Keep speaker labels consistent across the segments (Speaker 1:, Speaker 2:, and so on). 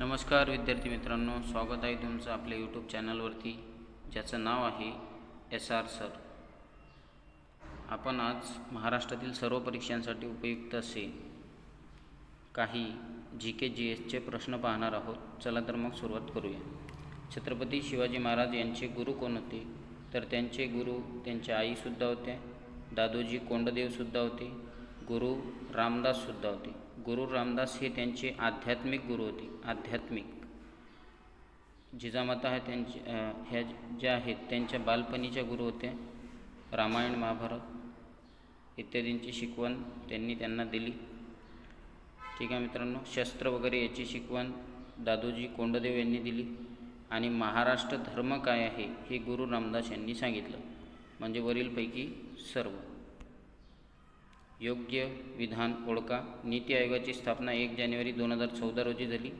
Speaker 1: नमस्कार विद्यार्थी मित्रांनो स्वागत आहे तुमचं आपल्या यूट्यूब चॅनलवरती ज्याचं नाव आहे एस आर सर आपण आज महाराष्ट्रातील सर्व परीक्षांसाठी उपयुक्त असे काही जी के जी एसचे प्रश्न पाहणार आहोत. चला तर मग सुरुवात करूया. छत्रपती शिवाजी महाराज यांचे गुरु कोण होते? तर त्यांचे गुरु त्यांच्या आईसुद्धा होत्या दादोजी कोंडदेवसुद्धा होते गुरु रामदाससुद्धा होते. गुरु रामदास हे त्यांचे आध्यात्मिक गुरु होते. आध्यात्मिक. जिजामाता ह्या त्यांचे ह्या ज्या आहेत त्यांच्या बालपणीच्या गुरु होत्या रामायण महाभारत इत्यादींची शिकवण त्यांनी त्यांना दिली. ठीक आहे मित्रांनो शस्त्र वगैरे याची शिकवण दादोजी कोंडदेव यांनी दिली. आणि महाराष्ट्र धर्म काय आहे हे गुरु रामदास यांनी सांगितलं. म्हणजे वरीलपैकी सर्व. योग्य विधान ओळखा. नीती आयोगाची स्थापना एक जानेवारी दोन हजार चौदा रोजी झाली.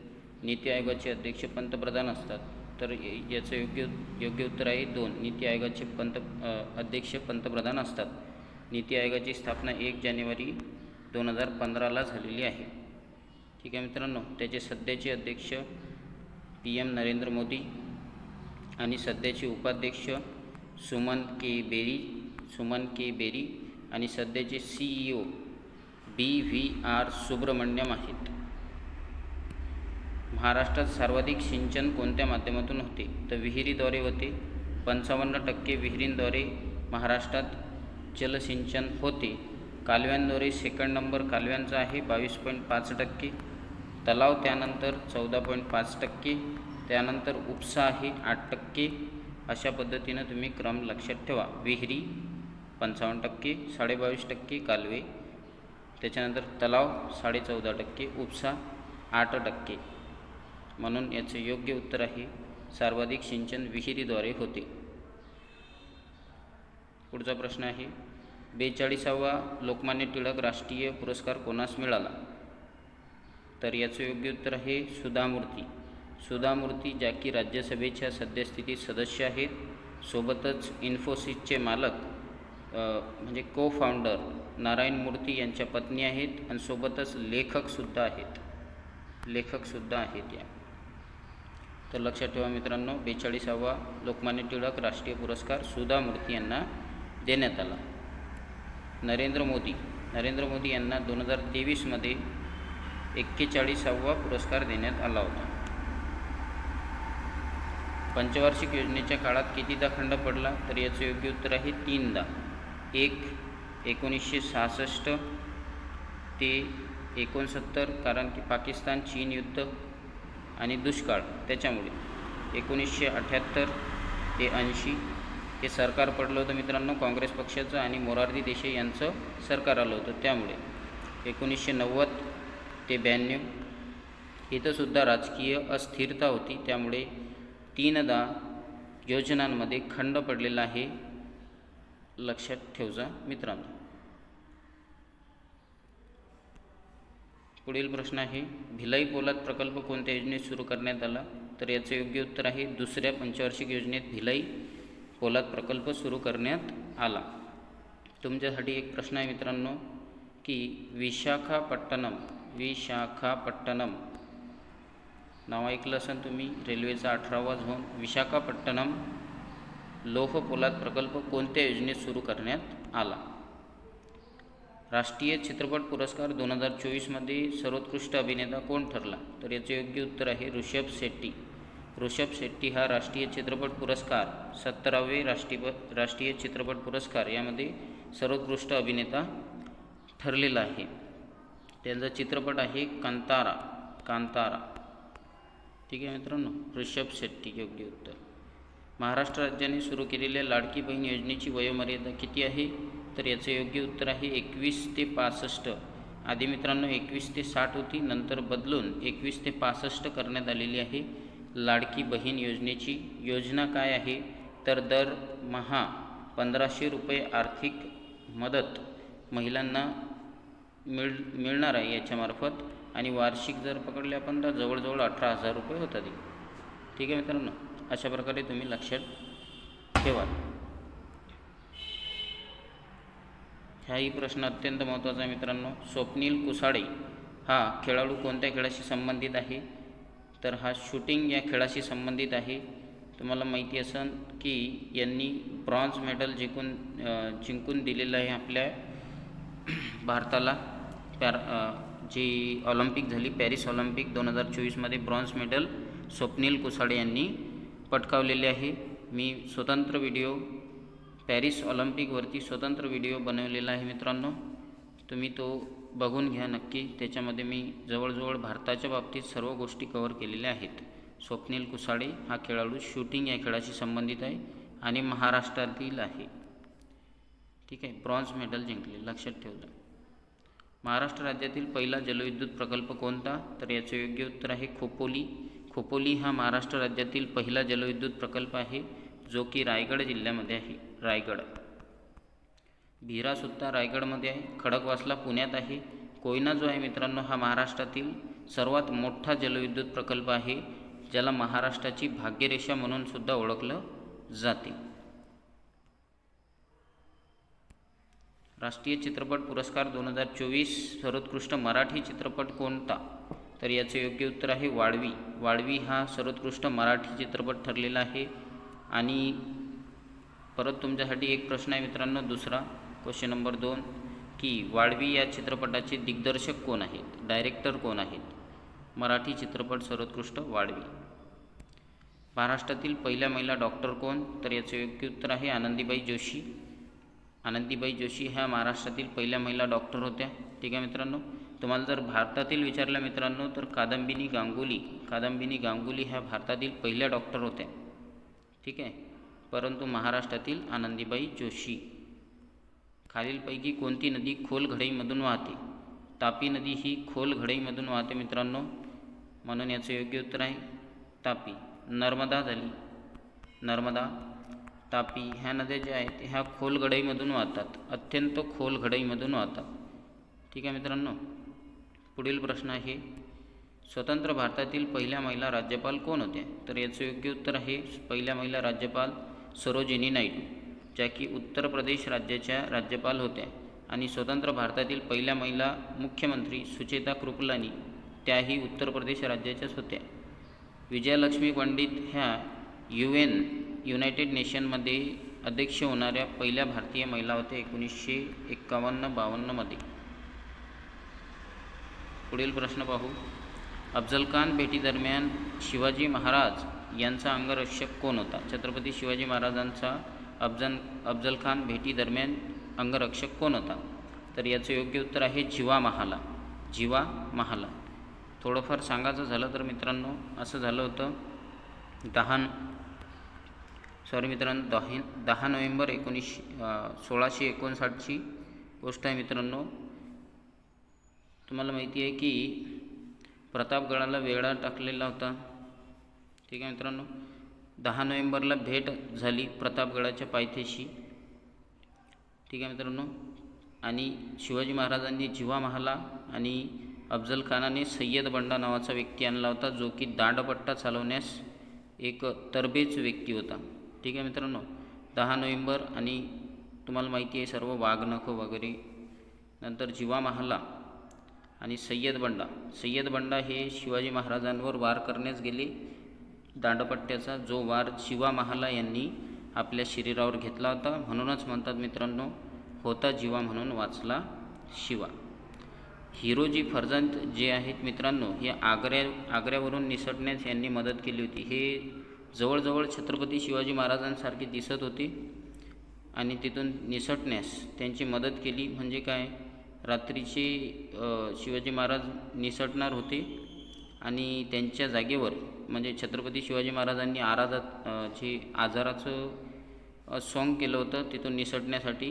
Speaker 1: नीती आयोगाचे अध्यक्ष पंतप्रधान असतात. तर याचं योग्य योग्य उत्तर आहे दोन. नीती आयोगाचे पंत अध्यक्ष पंतप्रधान असतात. नीती आयोगाची स्थापना एक जानेवारी दोन हजार पंधराला झालेली आहे. ठीक आहे मित्रांनो त्याचे सध्याचे अध्यक्ष पी एम नरेंद्र मोदी आणि सध्याचे उपाध्यक्ष Suman K Bery Suman K berry आणि सध्याचे C E O B V R Subrahmanyam आहेत. महाराष्ट्रात सर्वाधिक सिंचन कोणत्या माध्यमातून होते? तर विहिरीद्वारे होते. पंचावन्न टक्के विहिरींद्वारे महाराष्ट्रात जलसिंचन होते. कालव्यांद्वारे सेकंड नंबर कालव्यांचा आहे बावीस पॉईंट पाच टक्के. तलाव त्यानंतर चौदा पॉईंट पाच टक्के. त्यानंतर उपसा आहे आठ टक्के. अशा पद्धतीनं तुम्ही क्रम लक्षात ठेवा. विहिरी पंचावन्न टक्के साडेबावीस टक्के कालवे. त्याच्यानंतर तलाव साडेचौदा टक्के उपसा आठ टक्के. म्हणून याचं योग्य उत्तर आहे सर्वाधिक सिंचन विहिरीद्वारे होते. पुढचा प्रश्न आहे बेचाळीसावा लोकमान्य टिळक राष्ट्रीय पुरस्कार कोणास मिळाला? तर याचं योग्य उत्तर आहे सुधामूर्ती. सुधामूर्ती ज्या की राज्यसभेच्या सद्यस्थितीत सदस्य आहेत सोबतच इन्फोसिसचे मालक म्हणजे को फाउंडर नारायण मूर्ती यांच्या पत्नी आहेत आणि सोबतच लेखकसुद्धा आहेत. लेखकसुद्धा आहेत या. तर लक्षात ठेवा मित्रांनो बेचाळीसावा लोकमान्य टिळक राष्ट्रीय पुरस्कार सुधा मूर्ती यांना देण्यात आला. नरेंद्र मोदी नरेंद्र मोदी यांना दोन हजार तेवीसमध्ये एक्केचाळीसावा पुरस्कार देण्यात आला होता. पंचवार्षिक योजनेच्या काळात कितीदा खंड पडला तर याचं योग्य उत्तर आहे तीनदा. एक एकोणीसशे सहासष्ट ते एकोणसत्तर कारण की पाकिस्तान चीन युद्ध आणि दुष्काळ त्याच्यामुळे. एकोणीसशे अठ्ठ्याहत्तर ते ऐंशी हे सरकार पडलं होतं मित्रांनो काँग्रेस पक्षाचं आणि मोरारजी देसाई यांचं सरकार आलं होतं त्यामुळे. एकोणीसशे नव्वद ते ब्याण्णव इथंसुद्धा राजकीय अस्थिरता होती त्यामुळे तीनदा योजनांमध्ये खंड पडलेला आहे लक्षात ठेवजा मित्रांनो. पुढील प्रश्न आहे भिलाई पोलाद प्रकल्प कोणत्या योजनेत सुरू करण्यात आला? तर याचं योग्य उत्तर आहे दुसऱ्या पंचवार्षिक योजनेत भिलाई पोलाद प्रकल्प सुरू करण्यात आला. तुमच्यासाठी एक प्रश्न आहे मित्रांनो की विशाखापट्टणम विशाखापट्टणम. नाव ऐकलं असेल तुम्ही रेल्वेचा अठरावा झोन विशाखापट्टणम. लोह पोलाद प्रकल्प कोणत्या योजनेत सुरू करण्यात आला? राष्ट्रीय चित्रपट पुरस्कार दोन हजार चोवीसमध्ये सर्वोत्कृष्ट अभिनेता कोण ठरला? तर याचे योग्य उत्तर आहे ऋषभ शेट्टी. ऋषभ शेट्टी हा राष्ट्रीय चित्रपट पुरस्कार सत्तरावे राष्ट्रीय राष्ट्रीय चित्रपट पुरस्कार यामध्ये सर्वोत्कृष्ट अभिनेता ठरलेला आहे. त्यांचा चित्रपट आहे कांतारा कांतारा. ठीक आहे मित्रांनो ऋषभ शेट्टी योग्य उत्तर. महाराष्ट्र राज्याने सुरू केलेल्या लाडकी बहीण योजनेची वयोमर्यादा किती आहे? तर याचं योग्य उत्तर आहे एकवीस ते पासष्ट. आधी मित्रांनो एकवीस ते साठ होती नंतर बदलून एकवीस ते पासष्ट करण्यात आलेली आहे लाडकी बहीण योजनेची. योजना काय आहे? तर दर महा पंधराशे रुपये आर्थिक मदत महिलांना मिळ मिळणार आहे याच्यामार्फत आणि वार्षिक जर पकडले आपण तर जवळजवळ अठरा हजार रुपये होतात. ठीक आहे मित्रांनो? अशा प्रकारे तुम्ही लक्षात ठेवा हाही प्रश्न अत्यंत महत्त्वाचा आहे मित्रांनो. स्वप्नील कुसाडे हा खेळाडू कोणत्या खेळाशी संबंधित आहे? तर हा शूटिंग या खेळाशी संबंधित आहे. तुम्हाला माहिती असेल की यांनी ब्रॉन्झ मेडल जिंकून जिंकून दिलेलं आहे आपल्या भारताला. पॅर जी ऑलिम्पिक झाली पॅरिस ऑलिम्पिक दोन हजार चोवीसमध्ये ब्रॉन्झ मेडल स्वप्नील कुसाडे यांनी पटकावलेले आहे. मी स्वतंत्र व्हिडिओ पॅरिस ऑलिम्पिकवरती स्वतंत्र व्हिडिओ बनवलेला आहे मित्रांनो. तुम्ही तो बघून घ्या नक्की. त्याच्यामध्ये मी जवळजवळ भारताच्या बाबतीत सर्व गोष्टी कव्हर केलेल्या आहेत. स्वप्नील कुसाडे हा खेळाडू शूटिंग या खेळाशी संबंधित आहे आणि महाराष्ट्रातील आहे. ठीक आहे ब्रॉन्झ मेडल जिंकले. लक्षात ठेवलं. महाराष्ट्र राज्यातील पहिला जलविद्युत प्रकल्प कोणता? तर याचं योग्य उत्तर आहे खोपोली. खोपोली हा महाराष्ट्र राज्यातील पहिला जलविद्युत प्रकल्प आहे जो की रायगड जिल्ह्यामध्ये आहे. रायगड. भीरासुद्धा रायगडमध्ये आहे. खडकवासला पुण्यात आहे. कोयना जो आहे मित्रांनो हा महाराष्ट्रातील सर्वात मोठा जलविद्युत प्रकल्प आहे ज्याला महाराष्ट्राची भाग्यरेषा म्हणून सुद्धा ओळखलं जाते. राष्ट्रीय चित्रपट पुरस्कार दोन हजार चोवीस सर्वोत्कृष्ट मराठी चित्रपट कोणता? तर याचं योग्य उत्तर आहे वाळवी. वाळवी हा सर्वोत्कृष्ट मराठी चित्रपट ठरलेला आहे. आणि परत तुमच्यासाठी एक प्रश्न आहे मित्रांनो दुसरा क्वेश्चन नंबर दोन की वाळवी या चित्रपटाचे दिग्दर्शक कोण आहेत? डायरेक्टर कोण आहेत? मराठी चित्रपट सर्वोत्कृष्ट वाळवी. महाराष्ट्रातील पहिल्या महिला डॉक्टर कोण? तर याचं योग्य उत्तर आहे आनंदीबाई जोशी. आनंदीबाई जोशी ह्या महाराष्ट्रातील पहिल्या महिला डॉक्टर होत्या. ठीक आहे मित्रांनो? तुम्हाला जर भारतातील विचारलं मित्रांनो तर कादंबिनी गांगुली कादंबिनी गांगुली ह्या भारतातील पहिल्या डॉक्टर होत्या ठीक आहे? परंतु महाराष्ट्रातील आनंदीबाई जोशी. खालीलपैकी कोणती नदी खोल घडईमधून वाहते? तापी नदी ही खोल घडईमधून वाहते मित्रांनो. म्हणून याचं योग्य उत्तर आहे तापी. नर्मदा झाली. नर्मदा तापी ह्या नद्या ज्या आहेत ह्या खोल घडईमधून वाहतात. अत्यंत खोल घडईमधून वाहतात. ठीक आहे मित्रांनो? पुढील प्रश्न आहे स्वतंत्र भारतातील पहिल्या महिला राज्यपाल कोण होत्या? तर याचं योग्य उत्तर आहे पहिल्या महिला राज्यपाल सरोजिनी नायडू ज्या की उत्तर प्रदेश राज्याच्या राज्यपाल होत्या. आणि स्वतंत्र भारतातील पहिल्या महिला मुख्यमंत्री सुचेता कृपलानी त्याही उत्तर प्रदेश राज्याच्याच होत्या. विजयालक्ष्मी पंडित ह्या यू एन युनायटेड नेशनमध्ये अध्यक्ष होणाऱ्या पहिल्या भारतीय महिला होत्या एकोणीसशे एक्कावन्न बावन्नमध्ये. पुढील प्रश्न पाहू. अफजल खान भेटीदरम्यान शिवाजी महाराज यांचा अंगरक्षक कोण होता? छत्रपती शिवाजी महाराजांचा अफजल अफजल खान भेटीदरम्यान अंगरक्षक कोण होता? तर याचं योग्य उत्तर आहे जिवा महाला. जिवा महाला. थोडंफार सांगायचं झालं तर मित्रांनो असं झालं होतं. दहा सॉरी मित्रांनो दहा दहा नोव्हेंबर एकोणीसशे सोळाशे एकोणसाठची गोष्ट आहे मित्रांनो. तुम्हाला माहिती आहे की प्रतापगडाला वेढा टाकलेला होता. ठीक आहे मित्रांनो? दहा नोव्हेंबरला भेट झाली प्रतापगडाच्या पायथ्याशी. ठीक आहे मित्रांनो? आणि शिवाजी महाराजांनी जिवा महाला आणि अफजल खानाने सय्यद बंडा नावाचा व्यक्ती आणला होता जो की दांडपट्टा चालवण्यास एक तरबेज व्यक्ती होता. ठीक आहे मित्रांनो? दहा नोव्हेंबर आणि तुम्हाला माहिती आहे सर्व वाघनखं वगैरे. नंतर जिवा महाला आणि सय्यद बंडा. सय्यद बंडा हे शिवाजी महाराजांवर वार करण्यास गेले. दांडपट्ट्याचा जो वार शिवा महाला यांनी आपल्या शरीरावर घेतला होता. म्हणूनच म्हणतात मित्रांनो होता जीवा म्हणून वाचला शिवा. हिरोजी फर्जंत जे आहेत मित्रांनो हे आग्र्या आग्र्यावरून निसटण्यास यांनी मदत केली होती. हे जवळजवळ छत्रपती शिवाजी महाराजांसारखे दिसत होते. आणि तिथून निसटण्यास त्यांची मदत केली. म्हणजे काय? रात्रीचे शिवाजी महाराज निसटणार होते आणि त्यांच्या जागेवर म्हणजे छत्रपती शिवाजी महाराजांनी आराजात जे आजाराचं सॉंग केलं होतं तिथून निसटण्यासाठी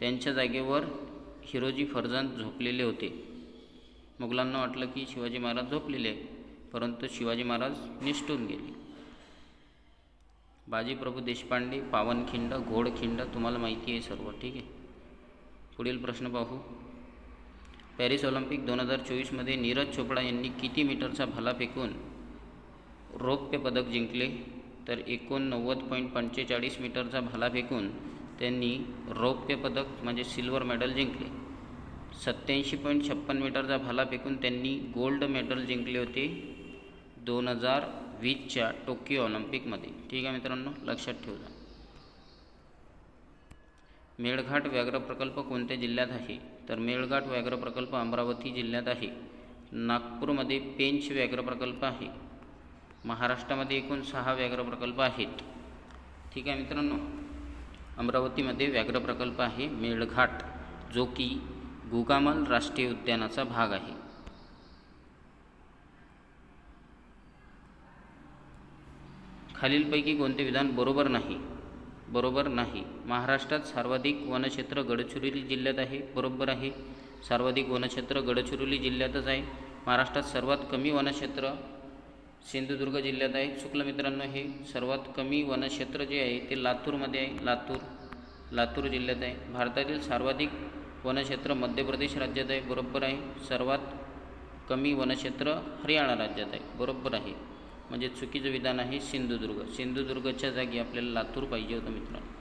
Speaker 1: त्यांच्या जागेवर हिरोजी फरजान झोपलेले होते. मुघलांना वाटलं की शिवाजी महाराज झोपलेले आहे परंतु शिवाजी महाराज निष्ठून गेले. बाजीप्रभू देशपांडे पावनखिंड घोडखिंड तुम्हाला माहिती आहे सर्व ठीक आहे? पुढील प्रश्न पाहू. पॅरिस ऑलिम्पिक दोन हजार चोवीसमध्ये नीरज चोपडा यांनी किती मीटरचा भाला फेकून रौप्य पदक जिंकले? तर एकोणनव्वद पॉईंट पंचेचाळीस मीटरचा भाला फेकून त्यांनी रौप्य पदक म्हणजे सिल्वर मेडल जिंकले. सत्याऐंशी पॉईंट छप्पन मीटरचा भाला फेकून त्यांनी गोल्ड मेडल जिंकले होते दोन हजार वीसच्या टोकियो ऑलिम्पिकमध्ये. ठीक आहे मित्रांनो लक्षात ठेवला मेळघाट व्याघ्र प्रकल्प कोणत्या जिल्ह्यात आहे? तर मेळघाट व्याघ्र प्रकल्प अमरावती जिल्ह्यात आहे. नागपूरमध्ये पेंच व्याघ्र प्रकल्प आहे. महाराष्ट्रामध्ये एकूण सहा व्याघ्र प्रकल्प आहेत. ठीक आहे मित्रांनो अमरावतीमध्ये व्याघ्र प्रकल्प आहे मेळघाट जो की गुगामल राष्ट्रीय उद्यानाचा भाग आहे. खालीलपैकी कोणते विधान बरोबर नाही? बरोबर नाही. महाराष्ट्रात सर्वाधिक वनक्षेत्र गडचिरोली जिल्ह्यात आहे. बरोबर आहे. सर्वाधिक वनक्षेत्र गडचिरोली जिल्ह्यातच आहे. महाराष्ट्रात सर्वात कमी वनक्षेत्र सिंधुदुर्ग जिल्ह्यात आहे. चुकलं मित्रांनो हे सर्वात कमी वनक्षेत्र जे आहे ते लातूरमध्ये आहे. लातूर लातूर जिल्ह्यात आहे. भारतातील सर्वाधिक वनक्षेत्र मध्य प्रदेश राज्यात आहे. बरोबर आहे. सर्वात कमी वनक्षेत्र हरियाणा राज्यात आहे. बरोबर आहे. म्हणजे चुकीचं विधान आहे सिंधुदुर्ग. सिंधुदुर्गच्या जागी आपल्याला लातूर पाहिजे होतं मित्रांनो.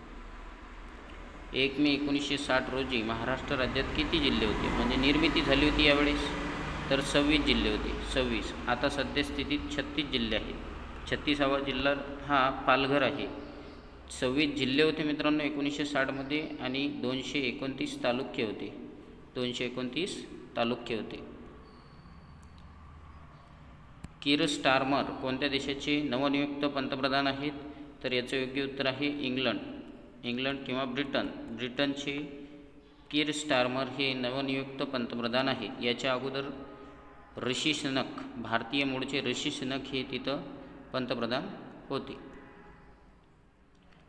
Speaker 1: एक मे एकोणीसशे साठ रोजी महाराष्ट्र राज्यात किती जिल्हे होते? म्हणजे निर्मिती झाली होती यावेळेस? तर सव्वीस जिल्हे होते. सव्वीस. आता सद्यस्थितीत छत्तीस जिल्हे आहेत. छत्तीसावा जिल्हा हा पालघर आहे. सव्वीस जिल्हे होते मित्रांनो एकोणीसशे साठमध्ये आणि दोनशे एकोणतीस तालुके होते. दोनशे एकोणतीस तालुके होते. किर स्टार्मर कोणत्या देशाचे नवनियुक्त पंतप्रधान आहेत? तर याचं योग्य उत्तर आहे इंग्लंड. इंग्लंड किंवा ब्रिटन. ब्रिटनचे किर स्टार्मर हे नवनियुक्त पंतप्रधान आहे. याच्या अगोदर ऋषी सुनक भारतीय मूळचे ऋषी सुनक हे तिथं पंतप्रधान होते.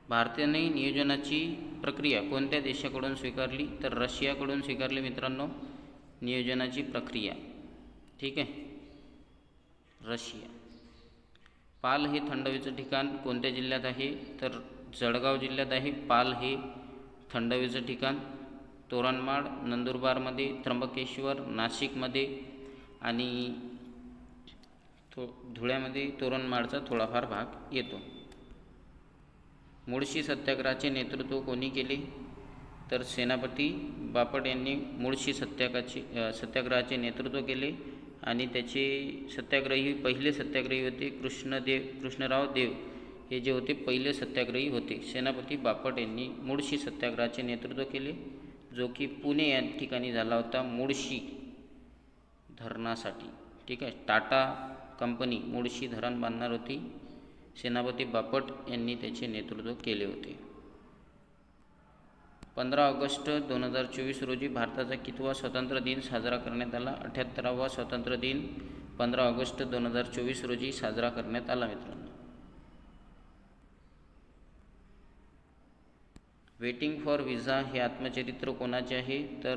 Speaker 1: भारताने नियोजनाची प्रक्रिया कोणत्या देशाकडून स्वीकारली? तर रशियाकडून स्वीकारली मित्रांनो नियोजनाची प्रक्रिया. ठीक आहे? रशिया. पाल हे थंडवीचं ठिकाण कोणत्या जिल्ह्यात आहे? तर जळगाव जिल्ह्यात आहे. पाल हे थंडवीचं ठिकाण तोरणमाळ नंदुरबारमध्ये त्र्यंबकेश्वर नाशिकमध्ये आणि थो धुळ्यामध्ये तोरणमाळचा थोडाफार भाग येतो. मुळशी सत्याग्रहाचे नेतृत्व कोणी केले? तर सेनापती बापट यांनी मुळशी सत्याग्रहाचे सत्याग्रहाचे नेतृत्व केले. आणि त्याचे सत्याग्रही पहिले सत्याग्रही होते कृष्णदेव कृष्णराव देव. हे जे होते पहिले सत्याग्रही होते. सेनापती बापट यांनी मुळशी सत्याग्रहाचे नेतृत्व केले जो की पुणे या ठिकाणी झाला होता मुळशी धरणासाठी. ठीक आहे? टाटा कंपनी मुळशी धरण बांधणार होती. सेनापती बापट यांनी त्याचे नेतृत्व केले होते. पंधरा ऑगस्ट दोन हजार चोवीस रोजी भारताचा कितवा स्वतंत्र दिन साजरा करण्यात आला? अठ्ठ्याहत्तरावा स्वतंत्र दिन पंधरा ऑगस्ट दोन हजार चोवीस रोजी साजरा करण्यात आला मित्रांनो. वेटिंग फॉर विजा हे आत्मचरित्र कोणाचे आहे? तर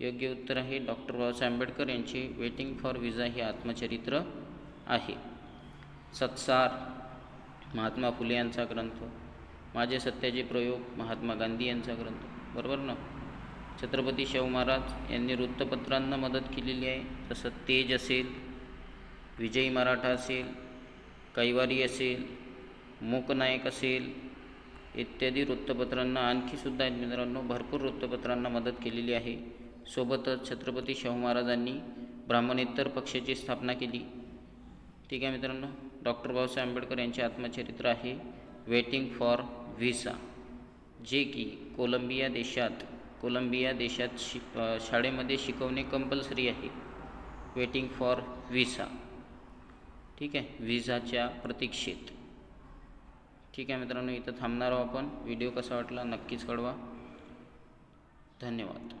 Speaker 1: योग्य उत्तर आहे डॉक्टर बाबासाहेब आंबेडकर यांचे वेटिंग फॉर विजा हे आत्मचरित्र आहे. सत्सार महात्मा फुले यांचा ग्रंथ. माझे सत्याचे प्रयोग महात्मा गांधी यांचा ग्रंथ. बरोबर ना? छत्रपती शाहू महाराज यांनी वृत्तपत्रांना मदत केलेली आहे. जसं तेज असेल विजयी मराठा असेल कैवारी असेल मूकनायक असेल इत्यादी वृत्तपत्रांना आणखीसुद्धा आहेत मित्रांनो भरपूर वृत्तपत्रांना मदत केलेली आहे. सोबतच छत्रपती शाहू महाराजांनी ब्राह्मणेतर पक्षाची स्थापना केली. ठीक आहे मित्रांनो? डॉक्टर बाबासाहेब आंबेडकर यांचे आत्मचरित्र आहे. वेटिंग फॉर व्हिसा जे की कोलंबिया देशात कोलंबिया देशात शि शाळेमध्ये शिकवणे कंपल्सरी आहे. वेटिंग फॉर व्हिसा ठीक आहे? व्हिसाच्या प्रतीक्षेत. ठीक आहे मित्रांनो इथं थांबणार आहोत आपण. व्हिडिओ कसा वाटला नक्कीच कळवा. धन्यवाद.